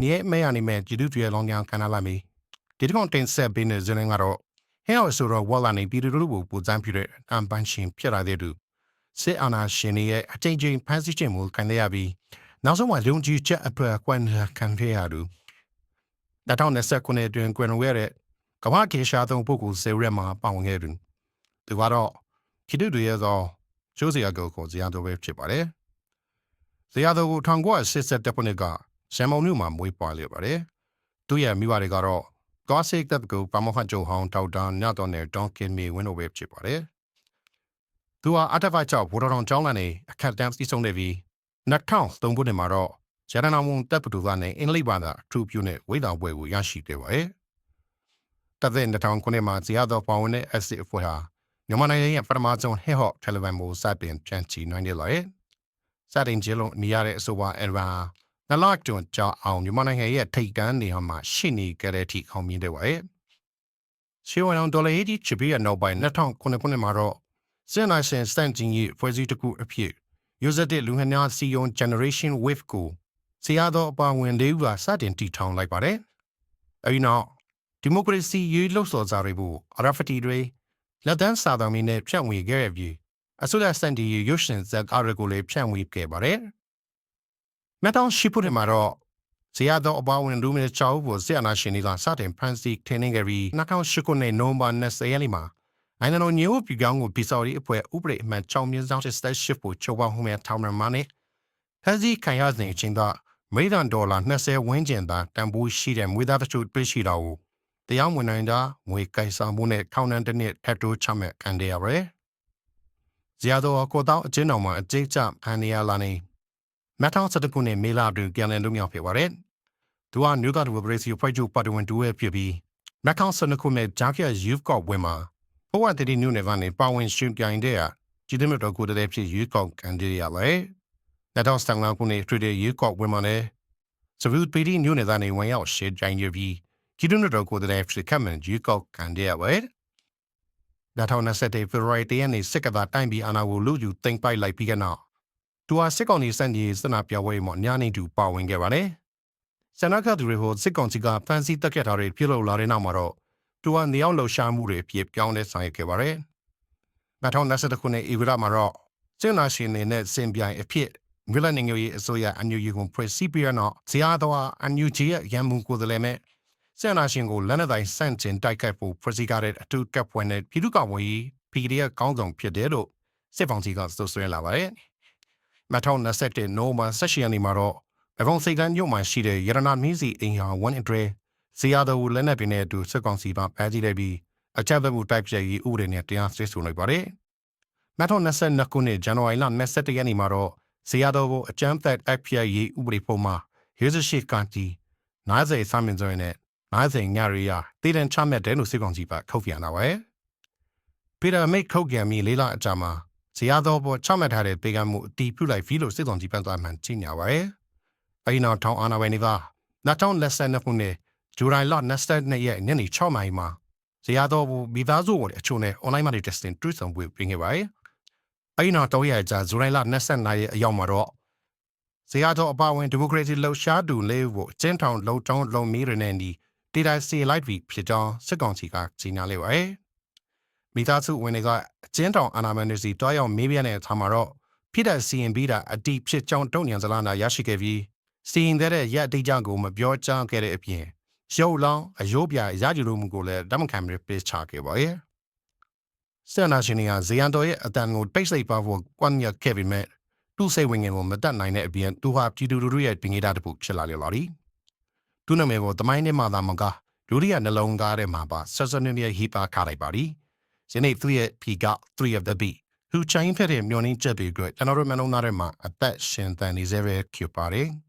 နေမဲအနေမဲ့ကြည်တူတွေလောင်းကြောင်ခံလာမီဒီတကောင်တင်ဆက်ပေးနေဇင်းကတော့ဟဲအောင်ဆိုတော့ဝါလာနေပြည်သူလူကိုပူဇမ်းပြတဲ့အမ်ပန်းရှင်ဖြစ်လာတဲ့သူစစ်အာဏာရှင်ရဲ့အကြိမ်ကြိမ်ဖမ်းဆီးခြင်းကိုခံရပြီးနောက်ဆုံးမှာလုံကြီးချက်အဖွဲကွမ်ခံခဲ့ရသူ2029ခုနှစ်တွင်ကွယ်လွန်ခဲ့တဲ့ကမ္ဘာကေရှာသုံးပုဂ္ဂိုလ်စေရက်မှာပါဝင်ခဲ့သူသူကတော့ခိတုတွေရဲ့သောကျိုးစရာကိုကိုဇာတ်တော်ပဲဖြစ်ပါတယ်ဇာတ်တော်ကို1980ခုနှစ်က ရှမ်မောင်မြို့မှာမွေးပွားလျက်ပါတယ်သူရဲ့မိဘတွေကတော့ကောစိတ်တပ်ကိုပမောဟဂျိုဟောင်းတောက်တာညတော်နဲ့ဒေါန်ကင်မီဝင်းတို့ပဲဖြစ်ပါတယ်သူဟာအတဖတ်ကျောက်ဘော်တော်ကျောင်းကနေအခက်တန်းစီးဆုံးနေပြီး2003ခုနှစ်မှာတော့ဂျာရနာမွန်တပ်ပတူကနေအင်္ဂလိပ်ဘာသာထူပြူနဲ့ဝိဒါပွဲကိုရရှိခဲ့ပါတယ်တပ်တဲ့2000ခုနှစ်မှာဇီယာတော်ပေါဝင်တဲ့ exit အဖွဲ့ဟာမြန်မာနိုင်ငံရဲ့ပထမဆုံး hip hop တယ်လီဗန်ကိုစတင်ပြန်ချီနိုင်တယ်လို့စတင်ကျလုံးနေရတဲ့အဆိုပါအယ်ဘမ် နလောက်တွန်ကြောင်းအောင်မြန်မာနိုင်ငံရဲ့ထိတ်တန်းနေရာမှာရှိနေကြတဲ့အထိအောင်မြင်တဲ့ပါရဲ့ရှေးဝန်ဒေါ်လာဟီဒီချပီရဲ့နောက်ပိုင်း2009ခုနှစ်မှာတော့စင်နာရှင်စတန်ဂျင်ရဲ့ဖွဲ့စည်းတစ်ခုအဖြစ် user တဲ့လူငယ်များစီယုံ generation wave ကိုဆရာတော်အပါဝင်လေးဦးကစတင်တည်ထောင်လိုက်ပါတယ်အဲဒီနောက်ဒီမိုကရေစီရေးလှုပ်ဆော်စာတွေဘူးအရာဖတီတွေလက်တန်းစာတော်မီနဲ့ဖြန့်ဝေခဲ့ရပြီးအစိုးရစန်တီရုပ်ရှင်ဇက်အားကိုလည်းဖြန့်ဝေခဲ့ပါတယ်။ မြတ်တောင်ရှိဖို့တယ်မှာတော့ဇေယျတော်အပါဝင်လူမျိုးချောက်ကိုဆီယနာရှင်တွေကစတင်ဖန်စီထင်းနေကြပြီး2008ခုနှစ်နိုဝင်ဘာ20ရက်နေ့မှာနိုင်ငံတော်ညို့ပြည်ကောင်းကိုပြည်စော်ရေးအဖွဲ့ဥပဒေအမှန်6မြင်းဆောင်78ကိုချုပ်ပေါင်းမှုမဲ့ထောင်ရမှာနဲ့ဖန်စီခံရစဉ်အချိန်ကမေဒန်ဒေါ်လာ20ဝန်းကျင်သာတန်ဖိုးရှိတဲ့မွေးသားတချို့တွေ့ရှိတာကိုတရားဝင်နိုင်တာငွေကိုင်ဆောင်မှုနဲ့ထောင်နှံတစ်နှစ်ထပ်တိုးချမှတ်ခံရပါတယ်။ဇာတော်ကိုတောင်းအချင်းတော်မှာအကျိတ်ချခံရလာနေ မထောင်စတခုနဲ့မေလာတွင်ပြန်လည်လွတ်မြောက်ဖြစ်ပါတယ်။သူကနျူကဒ်ဝဘရေးစီဖိုက်ဂျူပတ်ဝင်တူရဲ့ဖြစ်ပြီးမထောင်စနခုနဲ့ဂျာကီယာယူဖ်ကော့ဝင်မှာဘဝတတိနျူနေဗန်နဲ့ပါဝင်ရှင်ပြိုင်တဲ့ဟာကြည်သမတော်ကိုတည်းဖြစ်ယူကော့ကန်ဒီရလေ။လက်တော့စတန်လာခုနဲ့ထရီဒီယူကော့ဝင်မှာလည်းစဗူပီဒီနျူနေဗန်နဲ့ဝင်ရောက်ရှေ့ကြိုင်ရပြီးကြည်သမတော်ကိုတည်းဖြစ်ခမန်ယူကော့ကန်ဒီရဝဲ။2021 February 10ရက်နေ့စစ်ကသာတိုင်းပြည်အာဏာကိုလူယူသိမ်းပိုက်လိုက်ပြီးကနောက် သူဟာစစ်ကောင်စီစံကြီးစနာပြောင်းဝဲမှာညနေတူပါဝင်ခဲ့ပါတယ်။ဆန္ဒခတ်သူတွေကိုစစ်ကောင်စီကဖမ်းဆီးတက်ခဲ့တာတွေပြုလုပ်လာတဲ့နောက်မှာတော့သူဟာနေအောင်လှုပ်ရှားမှုတွေပြပြောင်းလဲဆောင်ရွက်ခဲ့ပါတယ်။2021ခုနှစ်ဧပြီလမှာတော့စစ်နာရှင်တွေနဲ့စင်ပြိုင်အဖြစ်ငွေလနေငွေအစိုးရအန်ယူဂျီကိုဖွဲ့စည်းပြီးတော့ဇာတော်အန်ယူဂျီရဲ့ရန်မှုကိုယ်စားလှယ်မဲ့ဆန္ဒရှင်ကိုလက်နက်တိုင်းဆန့်ကျင်တိုက်ခိုက်ဖို့ဖွဲ့စည်းကြတဲ့အထူးကပ်ဖွဲ့နဲ့ပြည်သူ့ကောင်ဝေး PDF ကောင်းဆောင်ဖြစ်တယ်လို့စစ်ကောင်စီကဆိုဆွဲလာပါတယ်။ 2021နိုဝင်ဘာ16ရက်နေ့မှာတော့အကောင်စိတ်တန်းညုံမှရှိတဲ့ရတနာမင်းစီအိမ်ဟာဝန်အတွဲဇီယာတော်လက်နက်ပင်နဲ့အတူစစ်ကောင်စီကဖမ်းဆီးလိုက်ပြီးအချက်အမှုတိုက်ပြရေးဥပဒေနဲ့တရားစွဲဆိုလိုက်ပါတယ်။2022ခုနှစ်ဇန်နဝါရီလ21ရက်နေ့မှာတော့ဇီယာတော်ကိုအကြမ်းဖက် FPI ရေးဥပဒေပုံမှာရေးစရှိကန်တီ90စာမင်စွဲနဲ့90ညရီယာတည်တံချမှတ်တယ်လို့စစ်ကောင်စီကထုတ်ပြန်လာပါတယ်။ပီရာမစ်ခုတ်ကြံမီလေးလအကြာမှာ ဇရာတော်ပေါ်ချမှတ်ထားတဲ့ပေကံမှုအတီးပြုလိုက်ပြီလို့စစ်ကောင်စီပန်းသွားမှန်ကြီးညာပါရဲ့။အဲဒီနောက်ထောင်အာဏာပိုင်တွေကနောက်တောင်းလက်ဆက်နှစ်ခုနဲ့ဇူလိုင်လ22ရက်ညနေ6နာရီမှာဇရာတော်ဘူမိသားစုဝင်အချို့နဲ့ online marketing testing တွေ့ဆုံပွဲပြင်ခဲ့ပါရဲ့။အဲဒီနောက်တော့ရကြဇူလိုင်လ22ရက်အရောက်မှာတော့ဇရာတော်အပါဝင်ဒီမိုကရေစီလှုပ်ရှားသူလေးကိုအကျဉ်းထောင်လုံတောင်းလုံမီရနေဒီဒေတာစီလိုက်ပြီးဖြစ်ကြောင်းစစ်ကောင်စီကကြီးညာလိုက်ပါရဲ့။ မိသားစုဝင်တွေကအကျဉ်းထောင်အာဏာမန်တွေစီတွားရောက်မေးပြတဲ့အခါမှာတော့ဖြစ်တဲ့စီရင်ပြီးတာအတိဖြစ်ကြောင်းတုံ့ပြန်စလာနာရရှိခဲ့ပြီးစီရင်တဲ့ရက်အတိအကျကိုမပြောကြားခဲ့တဲ့အပြင်ရုပ်လောင်းအယိုးပြရကြလို့မှုကိုလည်းတမခံပြီးပေးချခဲ့ပါရဲ့ဆန္ဒရှင်တွေကဇေယံတော်ရဲ့အတန်ကိုတိတ်ဆိတ်ပါဖို့ကွန်ရက်ခဲ့ပြီးမဲ့သူ့စိတ်ဝင်ငယ်ကိုမတတ်နိုင်တဲ့အပြင်သူဟာပြည်သူလူထုရဲ့ပင်ကြီးတာတစ်ခုဖြစ်လာလေလာသည်သူ့နာမည်ကိုတမိုင်းနဲ့မှသာမကလူရိယနှလုံးသားထဲမှာပါဆက်စနနေဟိပါခလိုက်ပါသည် ယနေ့သူ့ရဲ့ဖီက3 of the beat ဟူချိုင်းဖက်တဲ့မျောနှင်းချက်ပြီးအတွက်ကျွန်တော်တို့မနှုံသားထဲမှာအသက်ရှင်သန်နေစေပဲဖြစ်ပါတယ်။